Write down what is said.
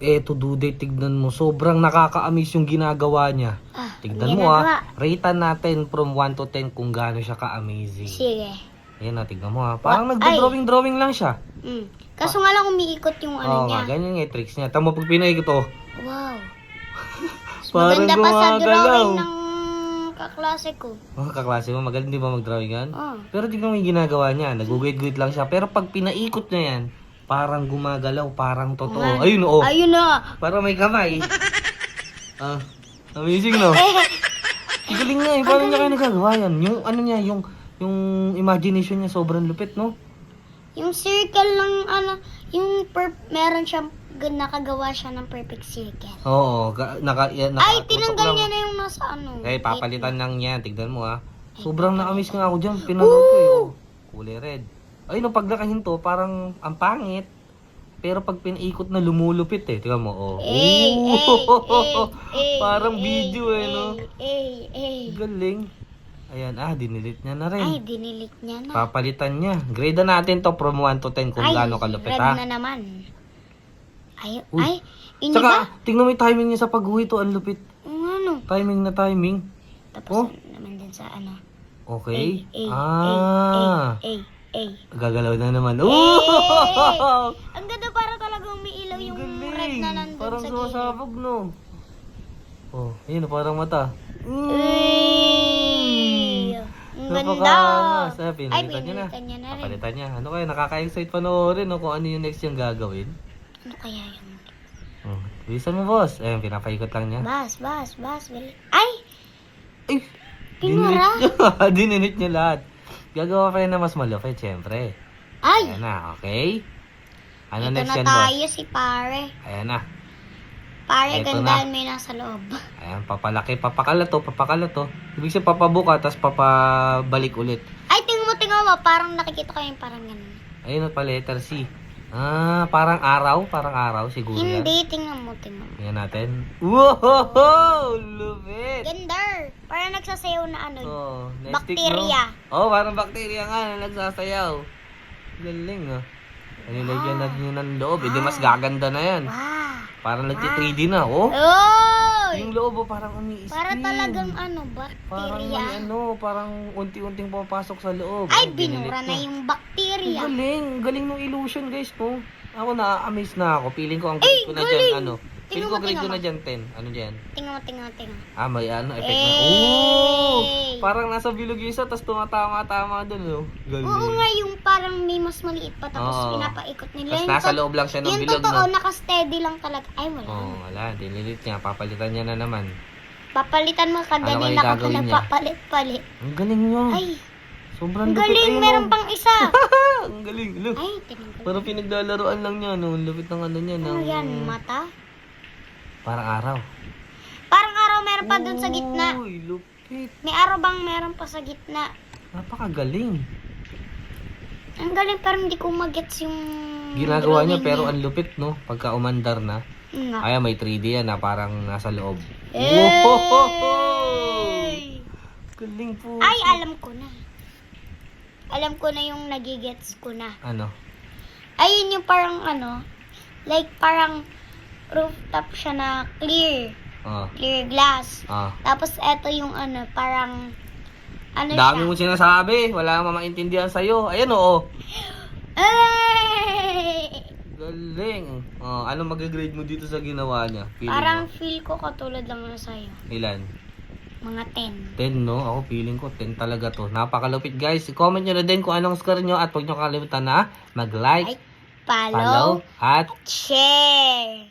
Eto, Duday, tignan mo. Sobrang nakaka-amaze yung ginagawa niya. Ah, Tignan mo ah. Ratean natin from 1 to 10 kung gaano siya ka-amazing. Sige. Ayan na, tignan mo ah. Parang nagdo-drawing-drawing lang siya. Mm. Kaso nga lang umiikot yung ano Oo niya. nga, ganyan nga yung tricks niya. Tama pag pinaikot oh. Wow. Parang Maganda pa sa gumagalaw. drawing ng kaklase ko. Oh, kaklase mo, magaling di ba mag-drawing yan? Oh. Pero tignan mo yung ginagawa niya. Naguguhit-guhit lang siya. Pero pag pinaikot niya yan, parang gumagalaw, parang totoo. Ayun oh. Ayun na. Parang may kamay. ah, amazing no? Ang Galing nga eh. Paano niya kayo nagagawa yan? Yung ano niya, yung yung imagination niya sobrang lupit, no? Yung circle ng ano, yung per meron siyang g- nakagawa siya ng perfect circle. Oo, ga- naka, ya, naka Ay, tinanggal niya na yung nasa ano. Eh, papalitan lang niya. Tignan mo ah. Sobrang na-amaze nga ako dyan. Pinanood ko eh. Oh, kulay red. Ay, no, pag nakahinto, parang ang pangit. Pero pag pinaikot na lumulupit eh. Tignan mo, oh. Eh, eh, Parang eh, video eh, eh, no? Eh, eh. Galing. Ayan, ah, dinilit niya na rin. Ay, dinilit niya na. Papalitan niya. Grade na natin to from 1 to 10 kung Ay, gaano kalupit ha. na naman. Ay, Uy. ay, yun ba? Tsaka, tingnan mo yung timing niya sa pagguhit to. Ang lupit. Ano. Timing na timing. Tapos Oh. naman din sa ano. Okay. Eh, eh, ah. eh, eh, eh. Gagalaw na naman. Oh! Ang ganda para talagang may ilaw yung red na nandun Parang sa gilid. sumasabog, no? Oh, ayun, parang mata. Uy! Ang ganda! Napakaangas. Ah, Ay, pinalitan niya na. pinalitan niya na rin. Papalitan niya. Ano kaya, nakaka-excite panoorin, no? Kung ano yung next yung gagawin. Ano kaya yun? Oh, bilisan mo, boss. Ayun, pinapaikot lang niya. Bas, bas, bas. Bili. Ay! Ay! Pinura? Dininit niya. Dininit niya lahat. Gagawa rin na mas malupit, syempre. Ay! Ayan na, okay? Ano Ito next na yan, boss? tayo si pare. Ayan na. Pare, Ito gandaan mo yung nasa loob. Ayan, papalaki, papakala to, papakala to. Ibig sabihin, papabuka, tapos papabalik ulit. Ay, tingnan mo, tingnan mo. Parang nakikita ko yung parang ganun. Ayun pa, letter C. Ah, parang araw, parang araw siguro yan. Hindi, tingnan mo, tingnan mo. Tingnan natin. Wow! Lupit! Ganda! Parang nagsasayaw na ano. Oh, nestic, Bakterya. no? Oh, parang bakterya nga na nagsasayaw. Galing, ah. Nilagyan na niyo ng loob. Hindi mas gaganda na yan. Wow! Parang nagti-3D na, oh. Oy! Yung loob, oh, parang umi-spin. Para talagang ano, Parang may ano, parang unti-unting pumapasok sa loob. Ay, binura na yung Ang bakterya. galing, ang galing ng illusion guys, no? Ako na-amaze na ako. Feeling ko ang grade ko na dyan, galing! ano? Tingnan ko grade ko na dyan 10. Ano dyan? Tingnan mo, tingnan mo, tingnan mo. Ah, may ano, effect na. Oh! Parang nasa bilog yung isa, tapos tumatama-tama dun, no? Galing. Oo nga, yung parang may mas maliit pa tapos Oo. pinapaikot nila. Tapos Yung nasa to- loob lang siya ng Yung bilog, totoo, no? naka-steady lang talaga. Ay, wala. Oh, wala. Dinilit niya. Papalitan niya na naman. Papalitan mo Ano kadali kaya na ka gagawin niya? papalit-palit. Ang galing niya. Ay, Sobrang ang lupit. galing. Ayun, Meron oh. pang isa. ang galing. Look. Ay, tingnan ko. Parang pinaglalaroan lang niya, no? Ang lupit ng ano niya. Ano ng- yan, mata? Parang araw. Parang araw meron pa dun sa gitna. Uy, lupit. May araw bang meron pa sa gitna? Napakagaling. Ang galing pero hindi ko magets yung Ginagawa niya pero ang lupit, no? Pagka umandar na. Nga. Ay, may 3D yan na parang nasa loob. Ey! Wow! Galing po. Ay, alam ko na. Alam ko na yung nagigets ko na. Ano? Ayun yung parang ano, like parang rooftop siya na clear. Oh. Clear glass. Ah. Tapos eto yung ano, parang ano Dami siya. mo sinasabi. Wala kang maintindihan sa'yo. Ayan, oo. Ay! Galing. Oh, ano mag-grade mo dito sa ginawa niya? Feeling Parang mo? feel ko katulad lang na sa'yo. Ilan? Mga 10. 10, no? Ako feeling ko 10 talaga to. Napakalupit, guys. I-comment nyo na din kung anong score nyo at huwag nyo kalimutan na mag-like, Like, follow, follow, at share.